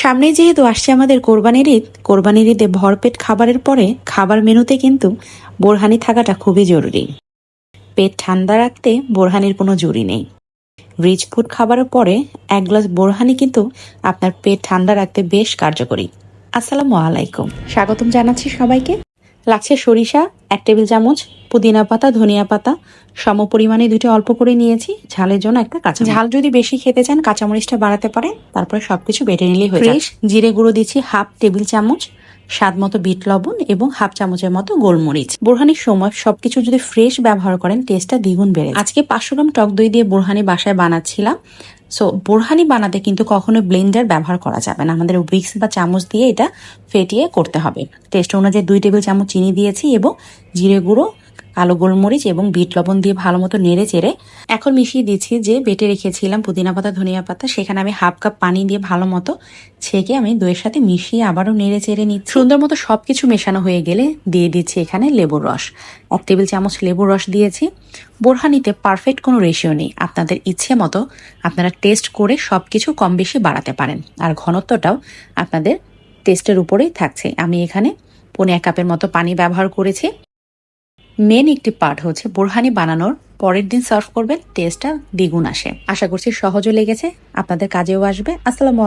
সামনে যেহেতু আসছে আমাদের কোরবানির ঈদ, কোরবানির ঈদে ভরপেট খাবারের পরে খাবার মেনুতে কিন্তু বোরহানি থাকাটা খুবই জরুরি। পেট ঠান্ডা রাখতে বোরহানির কোনো জুড়ি নেই। রিচ ফুড খাবারের পরে এক গ্লাস বোরহানি কিন্তু আপনার পেট ঠান্ডা রাখতে বেশ কার্যকরী। আসসালামু আলাইকুম। স্বাগতম জানাচ্ছি সবাইকে। লাগছে সরিষা এক টেবিল চামচ পুদিনা পাতা ধনিয়া পাতা। সম পরিমাণে দুটো অল্প করে নিয়েছি। ঝালের জন্য একটা কাঁচা ঝাল যদি বেশি খেতে চান কাঁচামরিচটা বাড়াতে পারেন। তারপরে সবকিছু বেটে নিলেই হয়ে যায় জিরে গুঁড়ো দিচ্ছি হাফ টেবিল চামচ। স্বাদ মতো বিট লবণ এবং হাফ চামচের মতো গোলমরিচ। বোরহানির সময় সবকিছু যদি ফ্রেশ ব্যবহার করেন টেস্টটা দ্বিগুণ বেড়ে আজকে পাঁচশো গ্রাম টক দই দিয়ে বোরহানি বাসায় বানাচ্ছিলাম। সো বোরহানি বানাতে কিন্তু কখনো ব্লেন্ডার ব্যবহার করা যাবে না। আমাদের উইক্স বা চামচ দিয়ে এটা ফেটিয়ে করতে হবে। টেস্ট অনুযায়ী দুই টেবিল চামচ চিনি দিয়েছি এবং জিরে গুঁড়ো কালো গোলমরিচ এবং বিট লবণ দিয়ে ভালো মতো নেড়ে চেড়ে এখন মিশিয়ে দিচ্ছি যে বেটে রেখেছিলাম পুদিনা পাতা, ধনিয়া পাতা। সেখানে আমি হাফ কাপ পানি দিয়ে ভালো মতো ছেঁকে আমি দইয়ের সাথে মিশিয়ে আবারও নেড়ে চেড়ে নিচ্ছি। সুন্দর মতো সব কিছু মেশানো হয়ে গেলে দিয়ে দিচ্ছি এখানে লেবুর রস। এক টেবিল চামচ লেবুর রস দিয়েছি। বোরহানিতে পারফেক্ট কোনো রেশিও নেই। আপনাদের ইচ্ছে মতো আপনারা টেস্ট করে সব কিছু কম বেশি বাড়াতে পারেন। আর ঘনত্বটাও আপনাদের টেস্টের উপরেই থাকছে। আমি এখানে পনে এক কাপের মতো পানি ব্যবহার করেছি। মেন একটি পার্ট হচ্ছে বোরহানি বানানোর। পরের দিন সার্ভ করবেন টেস্টটা দ্বিগুণ আসে। আশা করছি সহজও লেগেছে, আপনাদের কাজেও আসবে। আসসালামু